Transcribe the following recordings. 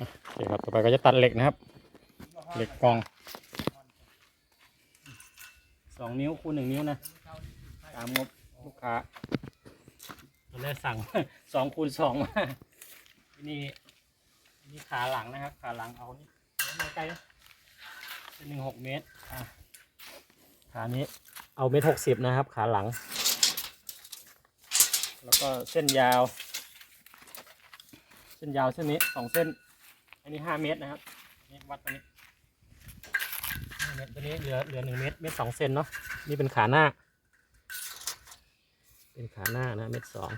โอเคครับ ต่อไปก็จะตัดเหล็กนะครับ เหล็กกอง สองนิ้วคูณหนึ่งนิ้วนะ ตามงบลูกค้าตอนแรกสั่ง สองคูณสองมาที่นี่นี่ขาหลังนะครับ ขาหลังเอานี่ไม่ไกลเป็นหนึ่งหกเมตรอะขานี้เอาเมตรหกสิบนะครับ ขาหลัง แล้วก็เส้นยาว เส้นยาวเส้นนี้สองเส้น อันนี้ห้าเมตรนะครับนี่วัดตรงนี้ห้าเมตรตัวนี้เหลือเหลือหนึ่งเมตรเมตรสองเซนเนาะนี่เป็นขาหน้า เป็นขาหน้านะเมตรสอง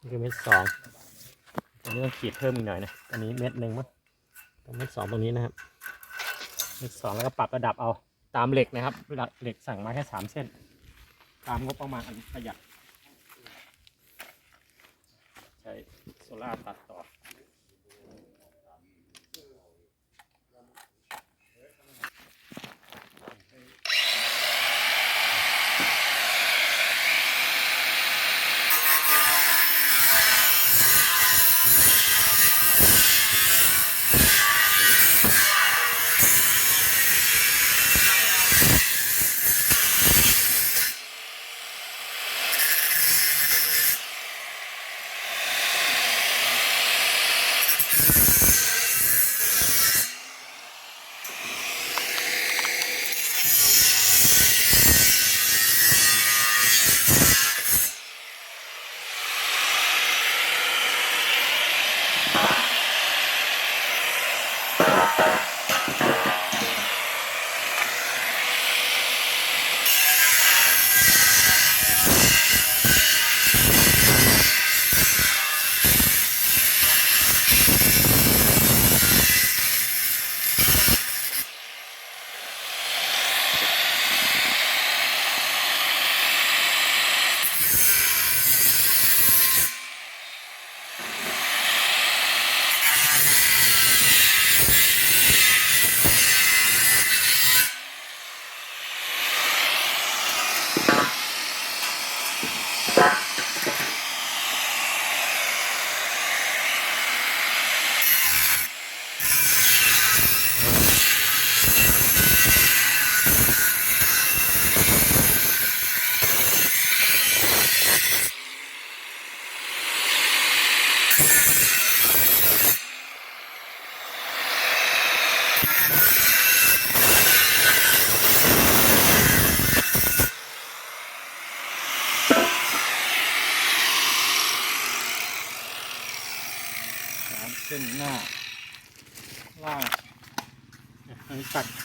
นี่คือเมตรสองอันนี้ต้องขีดเพิ่มอีกหน่อยนะอันนี้เมตรหนึ่งมั้งตรงเมตรสองตรงนี้นะครับ เมตรสองแล้วก็ปรับระดับเอาตามเหล็กนะครับเหล็กสั่งมาแค่สามเส้น ตามงบประมาณอันประหยัดใช้โซล่าตัดต่อ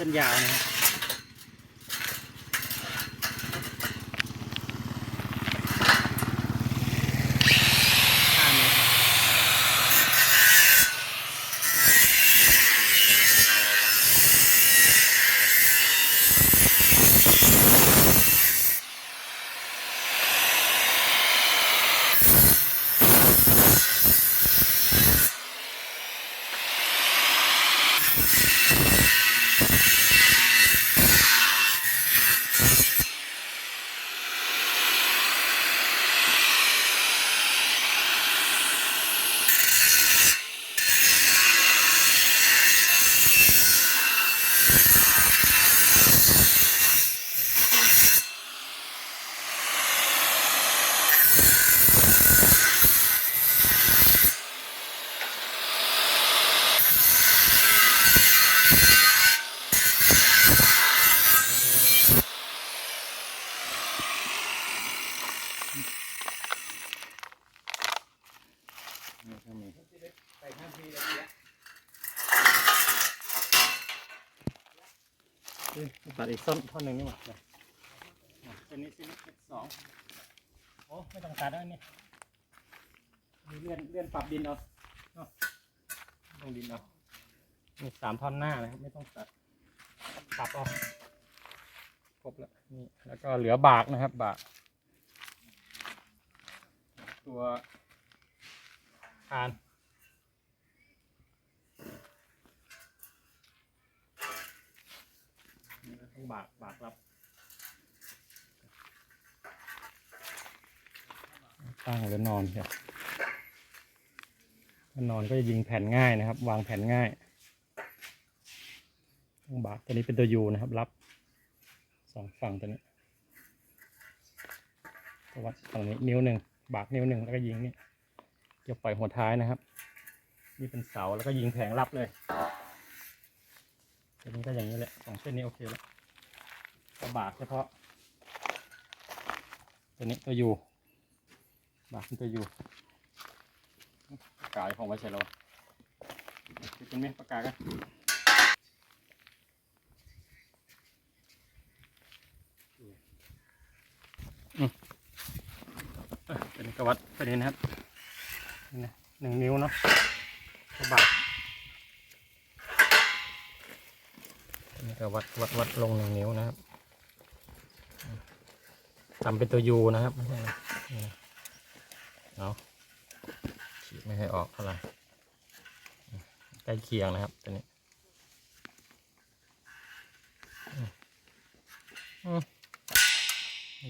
เส้นยาวนะครับ อีกต้นท่อนหนึ่งนี่หว่าเนี่ยเส้นนี้เส้นนี้เส้นสองโอ้ไม่ต้องตัดแล้วนี่มีเลื่อนเลื่อนปรับดินเอาเนาะลงดินเอามีสามท่อนหน้านะครับไม่ต้องตัดปรับเอาครบแล้วนี่แล้วก็เหลือบากนะครับ บาก ตัวคาน ต้องบากบากรับตั้งหรือนอนเดี๋ยวถ้านอนก็จะยิงแผ่นง่ายนะครับ วางแผ่นง่ายต้องบากตัวนี้เป็นตัวยูนะครับ รับสองฝั่งตัวนี้ก็วัดฝั่งนี้นิ้วหนึ่งบากนิ้วหนึ่งแล้วก็ยิงนี่จะปล่อยหัวท้ายนะครับ นี่เป็นเสาแล้วก็ยิงแผงรับเลยตัวนี้ก็อย่างนี้แหละสองเส้นนี้โอเคแล้ว ก็บากเฉพาะ ตัวนี้ตัวยูบากเป็นตัวยูปากกาของไว้ใช่แล้วเป็นไหมปากกากันเอ้ยตัวนี้ก็วัดตัวนี้นะครับนี่นะหนึ่งนิ้วเนาะก็บากตัวนี้ก็วัดวัดวัดลงหนึ่งนิ้วนะครับ ทำเป็นตัวยูนะครับไม่ใช่นะนี่นะเอาขีดไม่ให้ออกเท่าไหร่ใกล้เคียงนะครับตัวนี้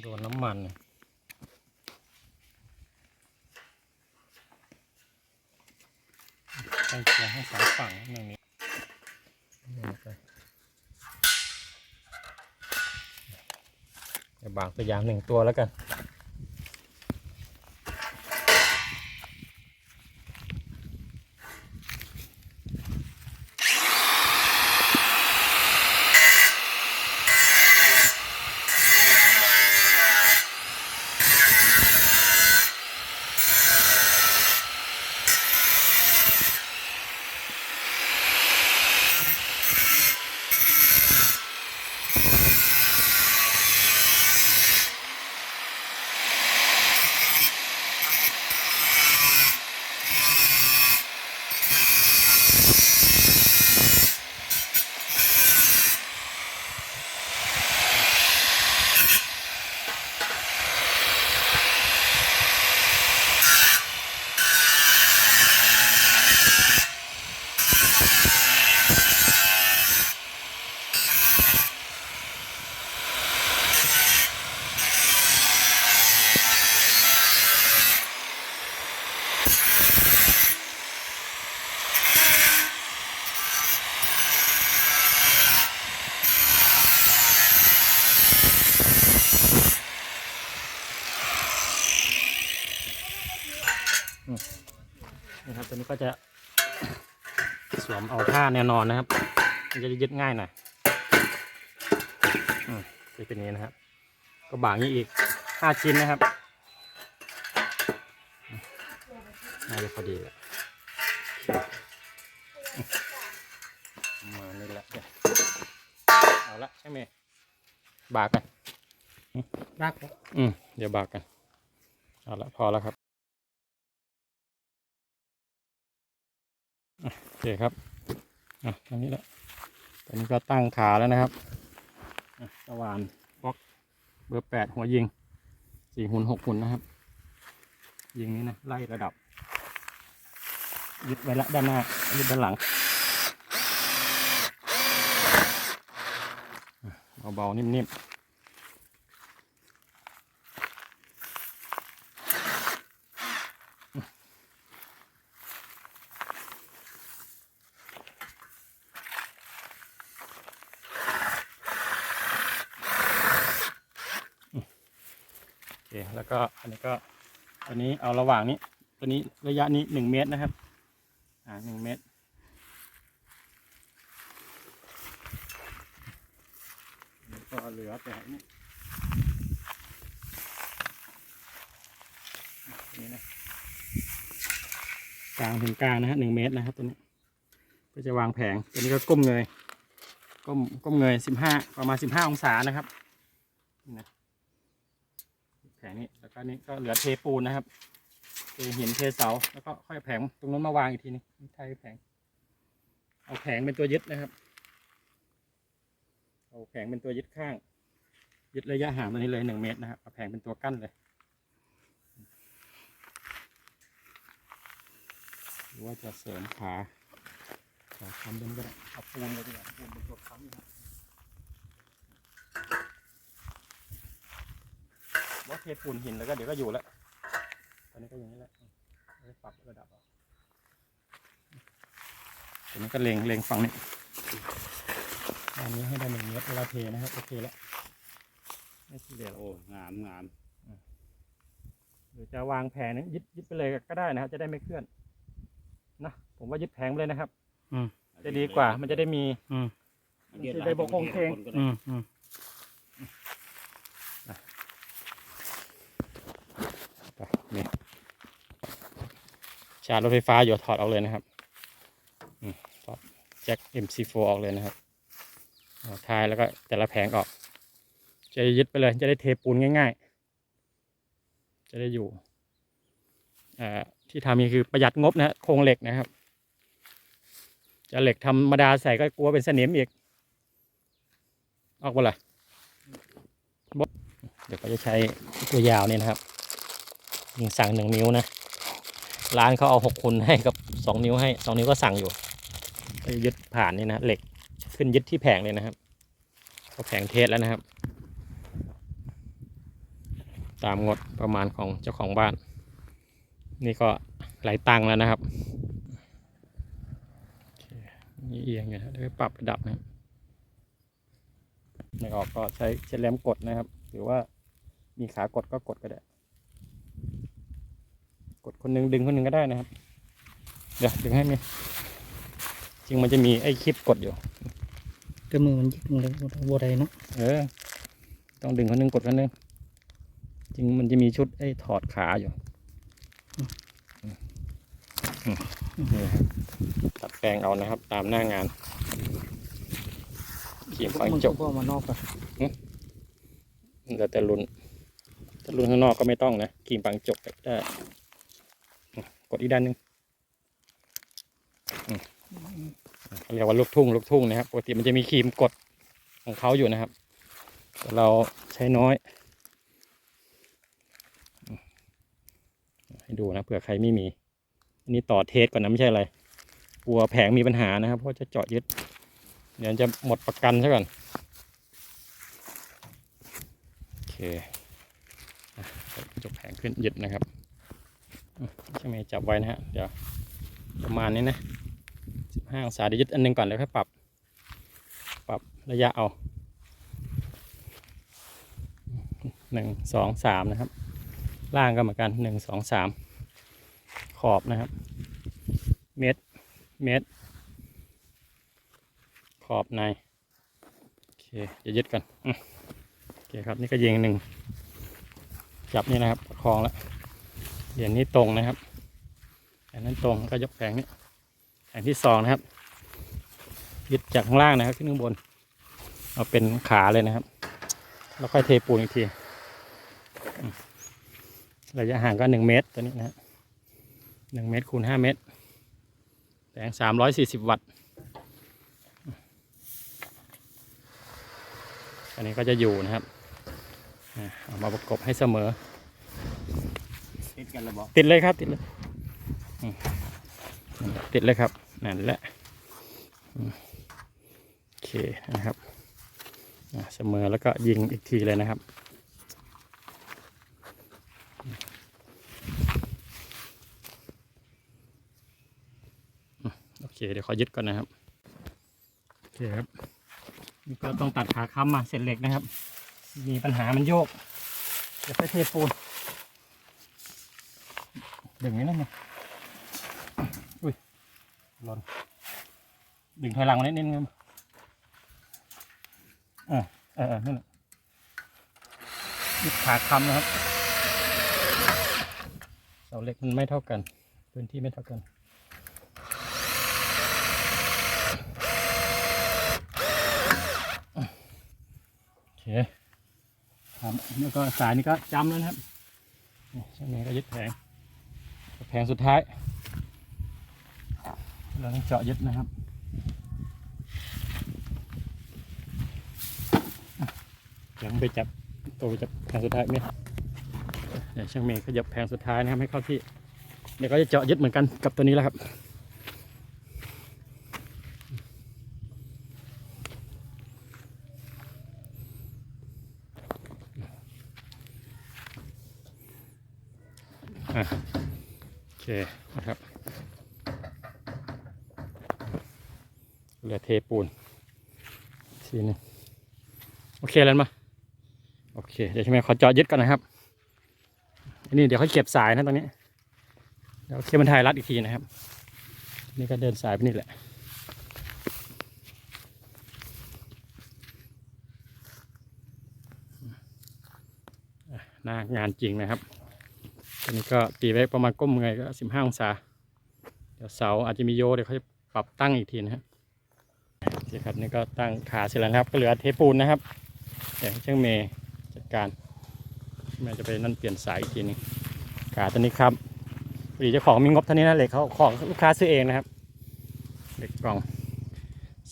โดนน้ำมันเนี่ยใกล้เคียงให้สองฝั่งหนึ่งนี้ บางตัวอย่างหนึ่งตัวแล้วกัน นะครับตัวนี้ก็จะสวมเอาท่าแนวนอนนะครับมันจะยึดง่ายหน่อยอืมจะเป็นอย่างนี้นะครับ ก็บางนี้อีกห้าชิ้นนะครับอืมน่าจะพอดีแหละอืมประมาณนี้แหละเดี๋ยวเอาละใช่ไหมบากกันรักอืมเดี๋ยวบากกันเอาละพอแล้วครับ เคครับอะตรงนี้แหละตอนนี้ก็ตั้งขาแล้วนะครับอะสว่านบล็อกเบอร์แปดหัวยิงสี่หุ่นหกหุ่นนะครับ ยิงนี้นะไล่ระดับ ยึดไว้ละด้านหน้ายึดด้านหลังเบาๆนิ่มๆ โอเค แล้วก็อันนี้ก็ตัวนี้เอาระหว่างนี้ ตัวนี้ระยะนี้หนึ่งเมตรนะครับ อ่าหนึ่งเมตร ก็เหลือแต่นี่นี่นะกลางถึงกลางนะฮะหนึ่งเมตรนะครับตัวนี้ ก็จะวางแผงตัวนี้ก็ก้มเงยก้มก้มเงยสิบห้าประมาณสิบห้าองศานะครับนี่นะแผงนี้ ก็นี่ก็เหลือเทปูนนะครับเทหินเทเสาแล้วก็ค่อยแผงตรงนั้นมาวางอีกทีนึงใช่แผง เอาแผงเป็นตัวยึดนะครับ เอาแผงเป็นตัวยึดข้าง ยึดระยะห่างตัวนี้เลยหนึ่งเมตรนะครับเอาแผงเป็นตัวกั้นเลยหรือว่าจะเสริมขาขาค้ำเป็นก็ได้เอาปูนเลยดีกว่าปูนเป็นตัวค้ำนะครับ ว่าเทปูนหินแล้วก็เดี๋ยวก็อยู่แล้วตอนนี้ก็อย่างนี้แหละอืมเอาไปปรับระดับเอาตัวนี้ก็เล็งเล็งฝั่งนี้อันนี้ให้ได้หนึ่งเมตรเวลาเทนะครับโอเคแล้วไม่ทีเดียวโอ้งามงามหรือจะวางแผงนั้นยึดยึดไปเลยก็ได้นะครับ จะได้ไม่เคลื่อนนะผมว่ายึดแผงไปเลยนะครับจะดีกว่ามันจะได้มี อืมเดี๋ยวจะได้บอกคงเคงคนก็ได้อืมอืม ไปนี่ ชาร์จรถไฟฟ้าอยู่ถอดออกเลยนะครับถอดแจ็ค MC4 ออกเลยนะครับเอาท้ายแล้วก็แต่ละแผงออก จะยึดไปเลย จะได้เทปูนง่าย ๆ จะได้อยู่อ่าที่ทำนี่คือประหยัดงบนะฮะโครงเหล็กนะครับ จะเหล็กธรรมดาใส่ก็กลัวเป็นสนิมอีก ออกไปละบดเดี๋ยวก็จะใช้ตัวยาวนี่นะครับยิงสั่งหนึ่งนิ้วนะ ร้านเขาเอาหกคุณให้กับสองนิ้วให้สองนิ้วก็สั่งอยู่ยึดผ่านนี่นะเหล็กขึ้นยึดที่แผงเลยนะครับเขาแผงเทสแล้วนะครับ ตามงดประมาณของเจ้าของบ้าน นี่ก็หลายตังแล้วนะครับนี่เอียงอยู่นะเดี๋ยวปรับระดับนะไม่ออกก็ใช้เชลแลมกดนะครับ หรือว่ามีขากดก็กดก็ได้ กดคนหนึ่งดึงคนหนึ่งก็ได้นะครับ เดี๋ยวดึงให้มีจริงมันจะมีไอ้คลิปกดอยู่แต่มือมันยึดเลยบัวใดเนาะเออ ต้องดึงคนหนึ่งกดคนหนึ่งจริงมันจะมีชุดไอ้ถอดขาอยู่อืมอืมนี่ครับตัดแปลงเอานะครับ ตามหน้างานเขียมฝังจก็บมานอกกันแล้วแต่รุ่นแต่รุ่นข้างนอกก็ไม่ต้องนะครีมปังจบได้ ดอีกด้านหนึ่งเรียกว่าลูกทุ่งลูกทุ่งนะครับปกติมันจะมีครีมกดของเขาอยู่นะครับ แต่เราใช้น้อย ให้ดูนะเผื่อใครไม่มีอันนี้ต่อเทสก่อนนะไม่ใช่อะไรกลัวแผงมีปัญหานะครับ เพราะจะเจาะยึด เดี๋ยวจะหมดประกันซะก่อนโอเคจบแผงขึ้นยึดนะครับ ใช่ไหมจับไว้นะฮะ เดี๋ยวประมาณนี้นะสิบห้าองศาเดี๋ยวยึดอันหนึงก่อนแล้วค่อยปรับ ปรับระยะเอาหนึ่งสองสามนะครับ ล่างก็เหมือนกันหนึ่งสองสามขอบนะครับ เมตรเมตรขอบใน โอเคเดี๋ยวยึดกันโอเคครับ นี่ก็ยิงหนึ่งจับนี่นะครับประคองแล้ว เหรียญนี้ตรงนะครับอันนั้นตรงก็ยกแผงนี้แผงที่สองนะครับ ยึดจากข้างล่างนะครับขึ้นข้างบน เอาเป็นขาเลยนะครับ แล้วค่อยเทปูนอีกที ระยะห่างก็หนึ่งเมตรตัวนี้นะหนึ่งเมตรคูณห้าเมตร แผงสามร้อยสี่สิบวัตต์อันนี้ก็จะอยู่นะครับ เอามาประกบให้เสมอ ติดกันแล้วบอกติดเลยครับติดเลยติดเลยครับนั่นแหละโอเคนะครับเสมอแล้วก็ยิงอีกทีเลยนะครับโอเคเดี๋ยวขอยึดก่อนนะครับโอเคครับนี่ก็ต้องตัดขาค้ำมาเสร็จเหล็กนะครับ มีปัญหามันโยกเดี๋ยวค่อยเทปูน ดึงนี้นั่นไงอุ้ยหล่นดึงถอยหลังมานิดนึงครับเออเออนั่นแหละยึดขาคำนะครับเสาเหล็กมันไม่เท่ากัน พื้นที่ไม่เท่ากันโอเคครับแล้วก็สายนี้ก็จำแล้วนะครับนี่ช่างนี้ก็ยึดแผง แผงสุดท้าย เราต้องเจาะยึดนะครับเดี๋ยวไปจับตัวไปจับแผงสุดท้ายเนี่ยเดี๋ยวช่างเมย์ขยับแผงสุดท้ายนะครับให้เข้าที่ เดี๋ยวก็จะเจาะยึดเหมือนกันกับตัวนี้แล้วครับอะ เคนะครับเหลือเทปูนทีนึงโอเคแล้วมาโอเค เดี๋ยวใช่ไหมขอจาะยึดก่อนนะครับนนี้เดี๋ยวเขาเก็บสายนะตรงนี้เดี๋ยวเคมันทายรัดอีกทีนะครับ นี่ก็เดินสายไปนี่แหละหน้างานจริงนะครับ นนี้ก็ตีไว้ประมาณก้มเงยก็สิบห้าองศา เดี๋ยวเสาอาจจะมีโยเดี๋ยวเขาจะปรับตั้งอีกทีนะครับโอเคครับนี่ก็ตั้งขาเสร็จแล้วครับ ก็เหลือเทปูนนะครับเดี๋ยวให้ช่างเมย์จัดการแม่จะไปนั่นเปลี่ยนสายอีกทีหนึงขาตัวนี้ครับพอดีเจ้าของมีงบเท่านี้นะเหล็กเขาของลูกค้าซื้อเองนะครับเหล็กกล่อง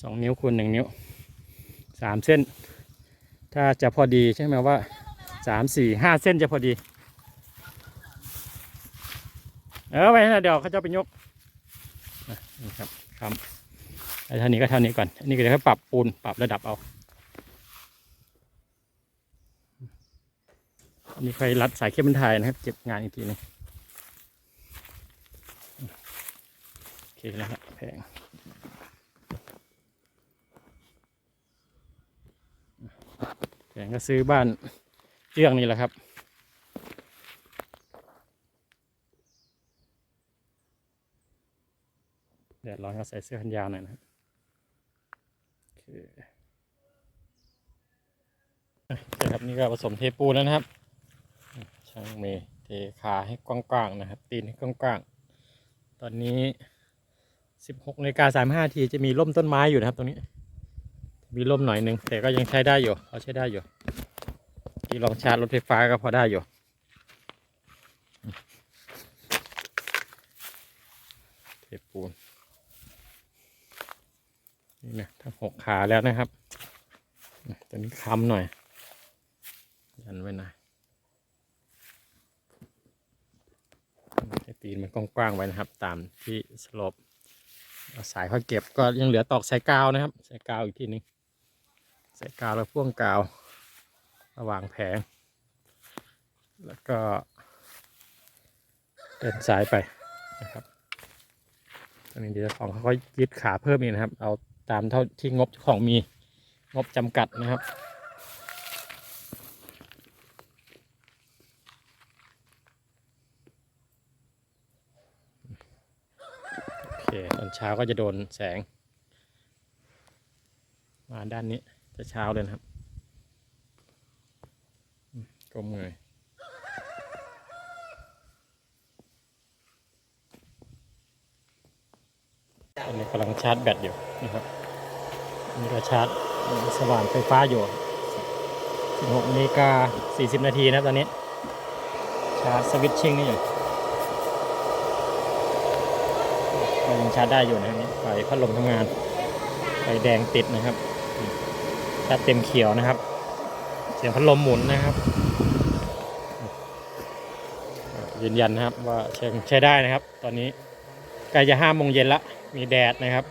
สองนิ้วคูณหนึ่งนิ้วสามเส้น ถ้าจะพอดีใช่ไหมว่าสามสี่ห้าเส้นจะพอดี เออไว้นะเดี๋ยวเขาจะไปยกอะนี่ครับครับไอ้เท่านี้ก็เท่านี้ก่อนอันนี้ก็เดี๋ยวปรับปูนปรับระดับเอาอันนี้ใครรัดสายเคเบิลไทยนะครับ เก็บงานอีกทีหนึงโอเคแล้วครับแพงแพงก็ซื้อบ้านเรื่องนี้แหละครับ แดดร้อนก็ใส่เสื้อแขนยาวหน่อยนะครับโอเคครับนี่ก็ผสมเทปูนแล้วนะครับ ช่างเมย์เทขาให้กว้างๆนะครับ ตีนให้กว้างๆ ตอนนี้16นาฬิกา35ทีจะมีร่มต้นไม้อยู่นะครับ ตรงนี้ มีร่มหน่อยหนึ่งแต่ก็ยังใช้ได้อยู่เขาใช้ได้อยู่ที่ลองชาร์จรถไฟฟ้าก็พอได้อยู่เทปูน นี่นะทั้งหกขาแล้วนะครับนะตัวนี้ค้ำหน่อย ยันไว้หน่อยให้ตีนมันกว้างๆไว้นะครับ ตามที่สลบสายเขาเก็บก็ยังเหลือตอกสายกาวนะครับสายกาวอีกทีนึงสายกาวแล้วพ่วงกาว ระหว่างแผง แล้วก็เดินสายไปนะครับตอนนี้เดี๋ยวของเขาก็ยึดขาเพิ่มอีกนะครับ เอา ตามเท่าที่งบของมีงบจำกัดนะครับ โอเค ตอนเช้าก็จะโดนแสง มาด้านนี้จะเช้าเลยนะครับก้มเงยตอนนี้กำลังชาร์จแบตอยู่นะครับ นี่ก็ชาร์จสว่านไฟฟ้าอยู่ 16นาฬิกา40 นาทีนะตอนนี้ ชาร์จสวิตชิ่งนี่อยู่ก็ยังชาร์จได้อยู่นะครับนี่ไฟพัดลมทำงานไฟแดงติดนะครับ ชาร์จเต็มเขียวนะครับ เสียงพัดลมหมุนนะครับ ยืนยันนะครับว่าใช้ใช้ได้นะครับ ตอนนี้ใกล้จะห้าโมงเย็นละ มีแดดนะครับ